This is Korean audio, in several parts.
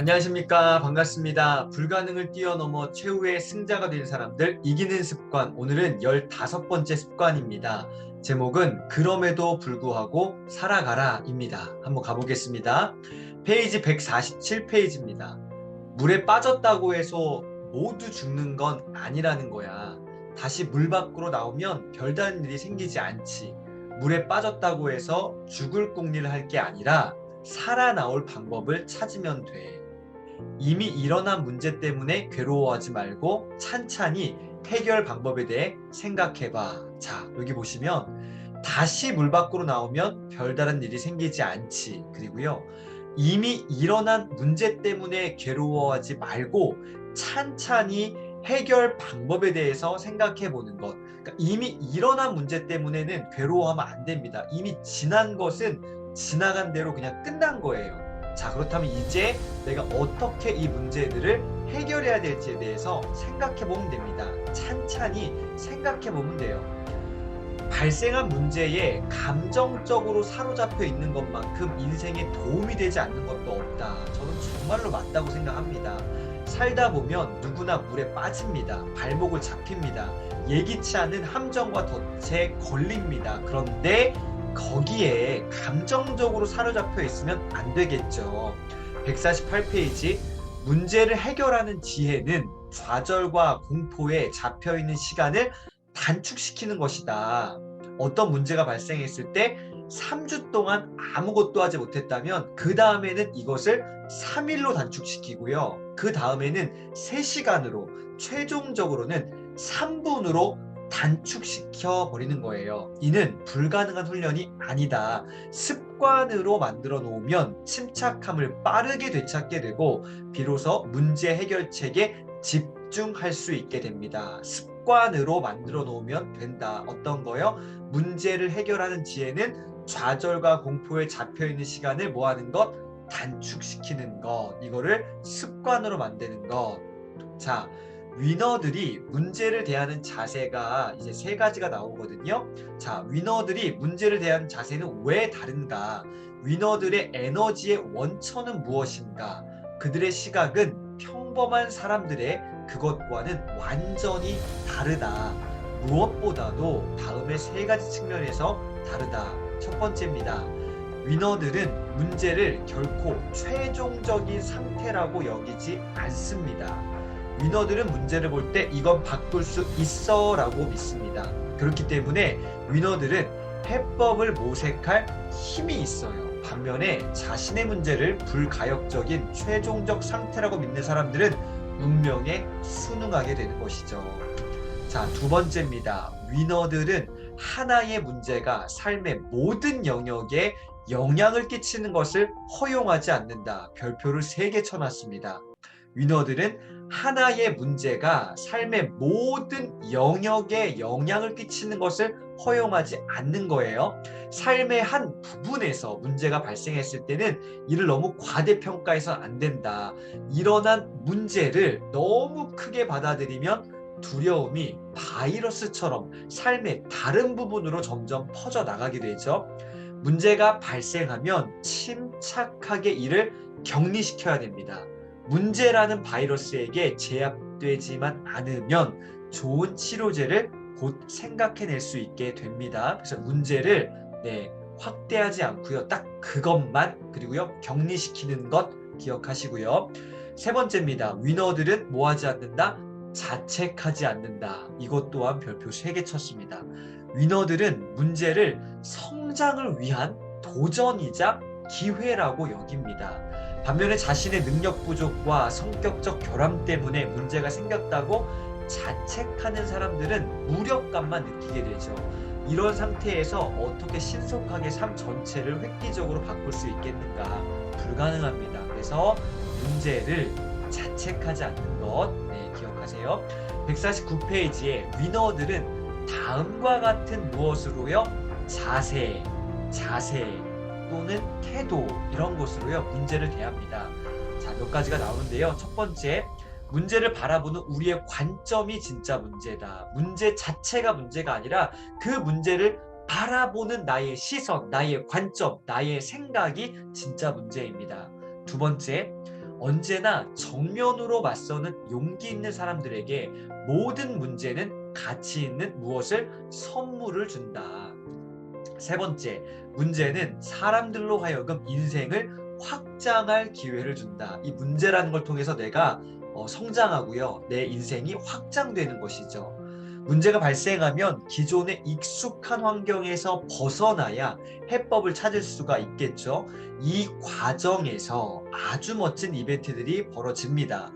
안녕하십니까. 반갑습니다. 불가능을 뛰어넘어 최후의 승자가 된 사람들 이기는 습관. 오늘은 15번째 습관입니다. 제목은 그럼에도 불구하고 살아가라 입니다. 한번 가보겠습니다. 페이지 147페이지입니다. 물에 빠졌다고 해서 모두 죽는 건 아니라는 거야. 다시 물 밖으로 나오면 별다른 일이 생기지 않지. 물에 빠졌다고 해서 죽을 꽁리를 할 게 아니라 살아나올 방법을 찾으면 돼. 이미 일어난 문제 때문에 괴로워하지 말고 찬찬히 해결 방법에 대해 생각해봐. 자, 여기 보시면 다시 물 밖으로 나오면 별다른 일이 생기지 않지. 그리고요. 이미 일어난 문제 때문에 괴로워하지 말고 찬찬히 해결 방법에 대해서 생각해 보는 것. 그러니까 이미 일어난 문제 때문에는 괴로워하면 안 됩니다. 이미 지난 것은 지나간 대로 그냥 끝난 거예요. 자, 그렇다면 이제 내가 어떻게 이 문제들을 해결해야 될지에 대해서 생각해 보면 됩니다. 찬찬히 생각해 보면 돼요. 발생한 문제에 감정적으로 사로잡혀 있는 것만큼 인생에 도움이 되지 않는 것도 없다. 저는 정말로 맞다고 생각합니다. 살다 보면 누구나 물에 빠집니다. 발목을 잡힙니다. 예기치 않은 함정과 덫에 걸립니다. 그런데 거기에 감정적으로 사로잡혀 있으면 안 되겠죠. 148페이지 문제를 해결하는 지혜는 좌절과 공포에 잡혀 있는 시간을 단축시키는 것이다. 어떤 문제가 발생했을 때 3주 동안 아무것도 하지 못했다면 그 다음에는 이것을 3일로 단축시키고요. 그 다음에는 3시간으로 최종적으로는 3분으로 단축시켜 버리는 거예요. 이는 불가능한 훈련이 아니다. 습관으로 만들어 놓으면 침착함을 빠르게 되찾게 되고 비로소 문제 해결책에 집중할 수 있게 됩니다. 습관으로 만들어 놓으면 된다. 어떤 거요? 문제를 해결하는 지혜는 좌절과 공포에 잡혀 있는 시간을 뭐 하는 것? 단축시키는 것. 이거를 습관으로 만드는 것. 자, 위너들이 문제를 대하는 자세가 이제 세 가지가 나오거든요. 자, 위너들이 문제를 대하는 자세는 왜 다른가? 위너들의 에너지의 원천은 무엇인가? 그들의 시각은 평범한 사람들의 그것과는 완전히 다르다. 무엇보다도 다음의 세 가지 측면에서 다르다. 첫 번째입니다. 위너들은 문제를 결코 최종적인 상태라고 여기지 않습니다. 위너들은 문제를 볼 때 이건 바꿀 수 있어 라고 믿습니다. 그렇기 때문에 위너들은 해법을 모색할 힘이 있어요. 반면에 자신의 문제를 불가역적인 최종적 상태라고 믿는 사람들은 운명에 순응하게 되는 것이죠. 자, 두 번째입니다. 위너들은 하나의 문제가 삶의 모든 영역에 영향을 끼치는 것을 허용하지 않는다. 별표를 세 개 쳐놨습니다. 위너들은 하나의 문제가 삶의 모든 영역에 영향을 끼치는 것을 허용하지 않는 거예요. 삶의 한 부분에서 문제가 발생했을 때는 이를 너무 과대평가해서 안 된다. 일어난 문제를 너무 크게 받아들이면 두려움이 바이러스처럼 삶의 다른 부분으로 점점 퍼져 나가게 되죠. 문제가 발생하면 침착하게 이를 격리시켜야 됩니다. 문제라는 바이러스에게 제압되지만 않으면 좋은 치료제를 곧 생각해낼 수 있게 됩니다. 그래서 문제를 네, 확대하지 않고요. 딱 그것만 그리고요 격리시키는 것 기억하시고요. 세 번째입니다. 위너들은 뭐 하지 않는다? 자책하지 않는다. 이것 또한 별표 3개 쳤습니다. 위너들은 문제를 성장을 위한 도전이자 기회라고 여깁니다. 반면에 자신의 능력 부족과 성격적 결함 때문에 문제가 생겼다고 자책하는 사람들은 무력감만 느끼게 되죠. 이런 상태에서 어떻게 신속하게 삶 전체를 획기적으로 바꿀 수 있겠는가? 불가능합니다. 그래서 문제를 자책하지 않는 것, 네, 기억하세요. 149페이지에 위너들은 다음과 같은 무엇으로요? 자세, 자세, 또는 태도 이런 것으로요 문제를 대합니다. 자 몇 가지가 나오는데요. 첫 번째 문제를 바라보는 우리의 관점이 진짜 문제다. 문제 자체가 문제가 아니라 그 문제를 바라보는 나의 시선, 나의 관점, 나의 생각이 진짜 문제입니다. 두 번째 언제나 정면으로 맞서는 용기 있는 사람들에게 모든 문제는 가치 있는 무엇을 선물을 준다. 세 번째, 문제는 사람들로 하여금 인생을 확장할 기회를 준다. 이 문제라는 걸 통해서 내가 어, 성장하고요. 내 인생이 확장되는 것이죠. 문제가 발생하면 기존의 익숙한 환경에서 벗어나야 해법을 찾을 수가 있겠죠. 이 과정에서 아주 멋진 이벤트들이 벌어집니다.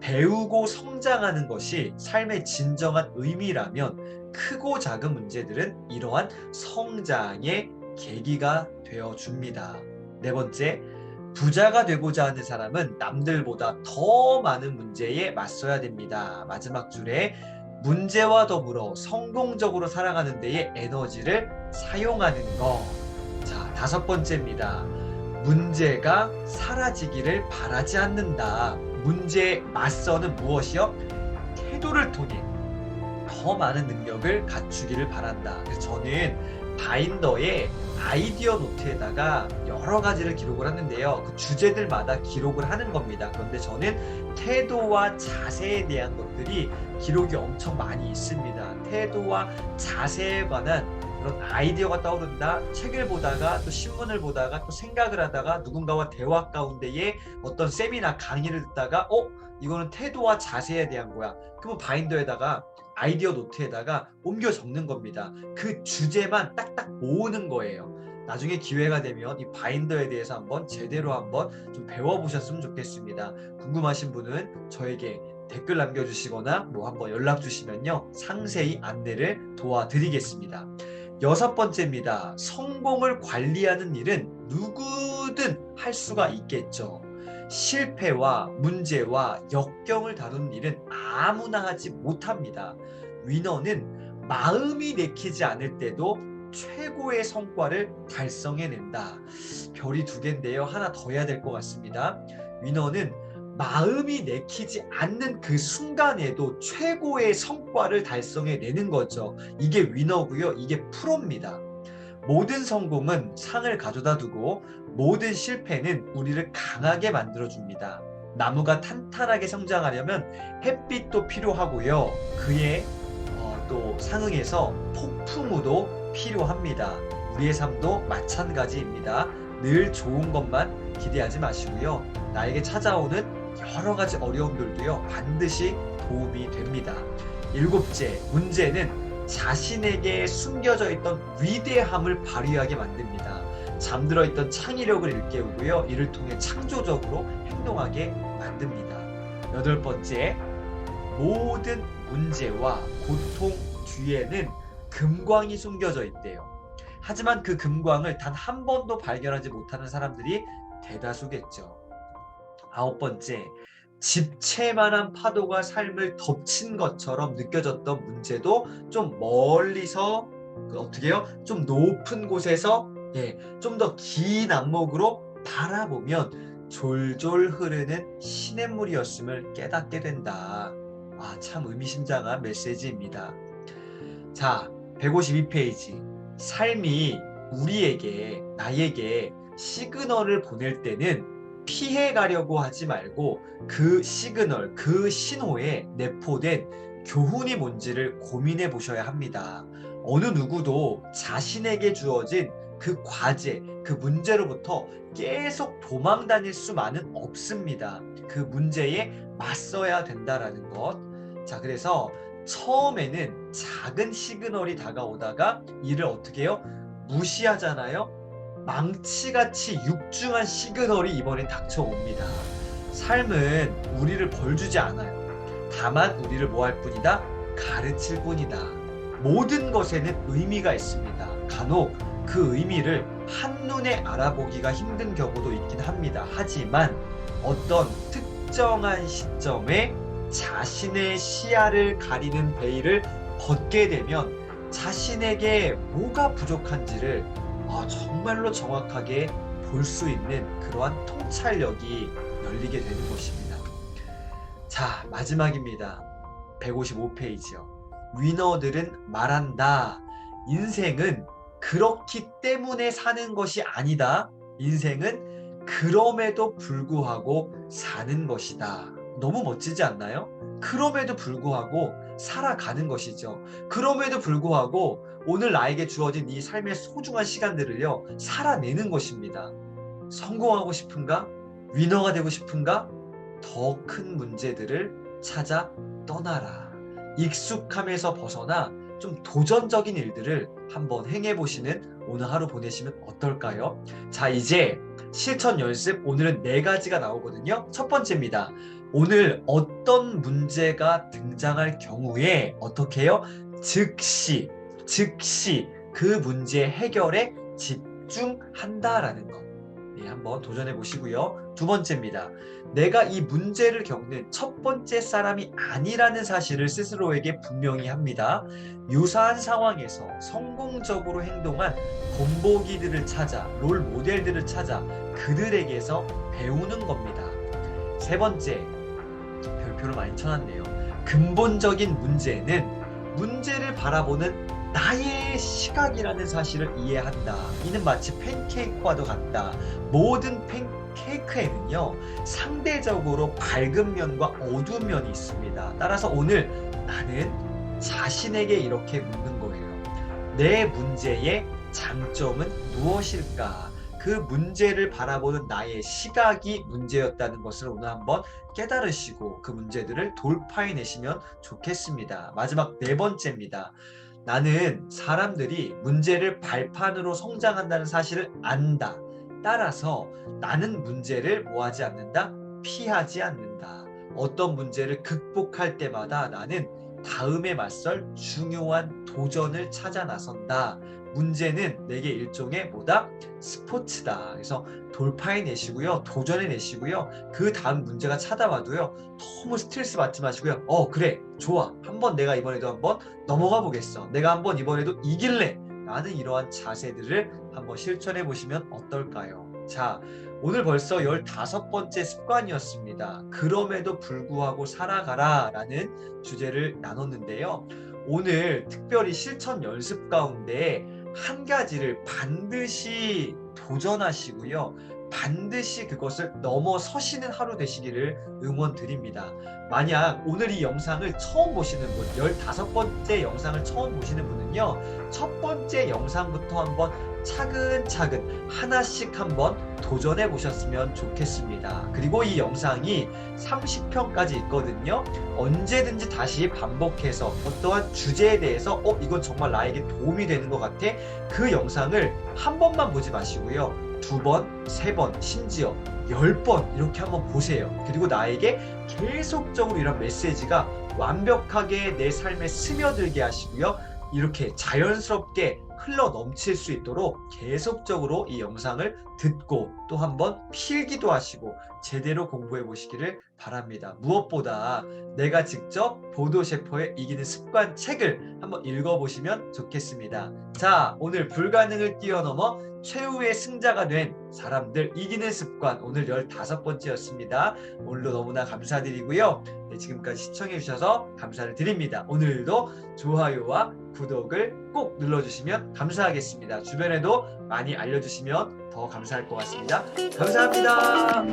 배우고 성장하는 것이 삶의 진정한 의미라면 크고 작은 문제들은 이러한 성장의 계기가 되어 줍니다. 네 번째, 부자가 되고자 하는 사람은 남들보다 더 많은 문제에 맞서야 됩니다. 마지막 줄에 문제와 더불어 성공적으로 살아가는 데에 에너지를 사용하는 것. 자, 다섯 번째입니다. 문제가 사라지기를 바라지 않는다. 문제에 맞서는 무엇이요? 태도를 통해 더 많은 능력을 갖추기를 바란다. 그래서 저는 바인더에 아이디어 노트에다가 여러 가지를 기록을 하는데요. 그 주제들마다 기록을 하는 겁니다. 그런데 저는 태도와 자세에 대한 것들이 기록이 엄청 많이 있습니다. 태도와 자세에 관한 그런 아이디어가 떠오른다. 책을 보다가 또 신문을 보다가 또 생각을 하다가 누군가와 대화 가운데에 어떤 세미나 강의를 듣다가 어 이거는 태도와 자세에 대한 거야. 그러면 바인더에다가 아이디어 노트에다가 옮겨 적는 겁니다. 그 주제만 딱딱 모으는 거예요. 나중에 기회가 되면 이 바인더에 대해서 한번 제대로 한번 좀 배워보셨으면 좋겠습니다. 궁금하신 분은 저에게 댓글 남겨주시거나 뭐 한번 연락 주시면요 상세히 안내를 도와드리겠습니다. 여섯 번째입니다. 성공을 관리하는 일은 누구든 할 수가 있겠죠. 실패와 문제와 역경을 다루는 일은 아무나 하지 못합니다. 위너는 마음이 내키지 않을 때도 최고의 성과를 달성해낸다. 별이 두 개인데요. 하나 더 해야 될 것 같습니다. 위너는 마음이 내키지 않는 그 순간에도 최고의 성과를 달성해내는 거죠. 이게 위너고요. 이게 프로입니다. 모든 성공은 상을 가져다 두고 모든 실패는 우리를 강하게 만들어줍니다. 나무가 탄탄하게 성장하려면 햇빛도 필요하고요. 그에 어, 또 상응해서 폭풍우도 필요합니다. 우리의 삶도 마찬가지입니다. 늘 좋은 것만 기대하지 마시고요. 나에게 찾아오는 여러 가지 어려움들도요, 반드시 도움이 됩니다. 일곱째, 문제는 자신에게 숨겨져 있던 위대함을 발휘하게 만듭니다. 잠들어 있던 창의력을 일깨우고요. 이를 통해 창조적으로 행동하게 만듭니다. 여덟 번째, 모든 문제와 고통 뒤에는 금광이 숨겨져 있대요. 하지만 그 금광을 단 한 번도 발견하지 못하는 사람들이 대다수겠죠. 아홉 번째, 집채만한 파도가 삶을 덮친 것처럼 느껴졌던 문제도 좀 멀리서 그 어떻게 해요? 좀 높은 곳에서 예, 좀 더 긴 안목으로 바라보면 졸졸 흐르는 시냇물이었음을 깨닫게 된다. 아, 참 의미심장한 메시지입니다. 자, 152페이지. 삶이 우리에게, 나에게 시그널을 보낼 때는 피해 가려고 하지 말고 그 시그널, 그 신호에 내포된 교훈이 뭔지를 고민해 보셔야 합니다. 어느 누구도 자신에게 주어진 그 과제, 그 문제로부터 계속 도망 다닐 수만은 없습니다. 그 문제에 맞서야 된다라는 것. 자, 그래서 처음에는 작은 시그널이 다가오다가 이를 어떻게 해요? 무시하잖아요. 망치같이 육중한 시그널이 이번엔 닥쳐옵니다. 삶은 우리를 벌주지 않아요. 다만 우리를 뭐 할 뿐이다? 가르칠 뿐이다. 모든 것에는 의미가 있습니다. 간혹 그 의미를 한눈에 알아보기가 힘든 경우도 있긴 합니다. 하지만 어떤 특정한 시점에 자신의 시야를 가리는 베일을 벗게 되면 자신에게 뭐가 부족한지를 아, 정말로 정확하게 볼 수 있는 그러한 통찰력이 열리게 되는 것입니다. 자, 마지막입니다. 155페이지요. 위너들은 말한다. 인생은 그렇기 때문에 사는 것이 아니다. 인생은 그럼에도 불구하고 사는 것이다. 너무 멋지지 않나요? 그럼에도 불구하고 살아가는 것이죠. 그럼에도 불구하고 오늘 나에게 주어진 이 삶의 소중한 시간들을요, 살아내는 것입니다. 성공하고 싶은가? 위너가 되고 싶은가? 더 큰 문제들을 찾아 떠나라. 익숙함에서 벗어나 좀 도전적인 일들을 한번 행해 보시는 오늘 하루 보내시면 어떨까요? 자, 이제 실천 연습 오늘은 네 가지가 나오거든요. 첫 번째입니다. 오늘 어떤 문제가 등장할 경우에 어떻게 해요? 즉시, 즉시 그 문제 해결에 집중한다라는 것. 네, 한번 도전해 보시고요. 두 번째입니다. 내가 이 문제를 겪는 첫 번째 사람이 아니라는 사실을 스스로에게 분명히 합니다. 유사한 상황에서 성공적으로 행동한 본보기들을 찾아, 롤 모델들을 찾아 그들에게서 배우는 겁니다. 세 번째, 별표를 많이 쳐놨네요. 근본적인 문제는 문제를 바라보는 나의 시각이라는 사실을 이해한다. 이는 마치 팬케이크와도 같다. 모든 팬케이크에는요, 상대적으로 밝은 면과 어두운 면이 있습니다. 따라서 오늘 나는 자신에게 이렇게 묻는 거예요. 내 문제의 장점은 무엇일까? 그 문제를 바라보는 나의 시각이 문제였다는 것을 오늘 한번 깨달으시고 그 문제들을 돌파해내시면 좋겠습니다. 마지막 네 번째입니다. 나는 사람들이 문제를 발판으로 성장한다는 사실을 안다. 따라서 나는 문제를 뭐하지 않는다? 피하지 않는다. 어떤 문제를 극복할 때마다 나는 다음에 맞설 중요한 도전을 찾아 나선다. 문제는 내게 일종의 뭐다? 스포츠다. 그래서 돌파해 내시고요. 도전해 내시고요. 그 다음 문제가 찾아와도요. 너무 스트레스 받지 마시고요. 어, 그래. 좋아. 한번 내가 이번에도 한번 넘어가 보겠어. 내가 한번 이번에도 이길래. 라는 이러한 자세들을 한번 실천해 보시면 어떨까요? 자, 오늘 벌써 15번째 습관이었습니다. 그럼에도 불구하고 살아가라 라는 주제를 나눴는데요. 오늘 특별히 실천 연습 가운데 한 가지를 반드시 도전하시고요. 반드시 그것을 넘어서시는 하루 되시기를 응원드립니다. 만약 오늘 이 영상을 처음 보시는 분, 15번째 영상을 처음 보시는 분은요, 첫 번째 영상부터 한번 차근차근 하나씩 한번 도전해 보셨으면 좋겠습니다. 그리고 이 영상이 30편까지 있거든요. 언제든지 다시 반복해서 어떠한 주제에 대해서 어 이건 정말 나에게 도움이 되는 것 같아 그 영상을 한 번만 보지 마시고요 두 번, 세 번, 심지어 열번 이렇게 한번 보세요. 그리고 나에게 계속적으로 이런 메시지가 완벽하게 내 삶에 스며들게 하시고요. 이렇게 자연스럽게 흘러 넘칠 수 있도록 계속적으로 이 영상을 듣고 또 한번 필기도 하시고 제대로 공부해 보시기를 바랍니다. 무엇보다 내가 직접 보도 셰퍼의 이기는 습관 책을 한번 읽어보시면 좋겠습니다. 자, 오늘 불가능을 뛰어넘어 최후의 승자가 된 사람들 이기는 습관 오늘 15번째였습니다. 오늘도 너무나 감사드리고요. 네, 지금까지 시청해 주셔서 감사를 드립니다. 오늘도 좋아요와 구독을 꼭 눌러주시면 감사하겠습니다. 주변에도 많이 알려주시면 더 감사할 것 같습니다. 감사합니다.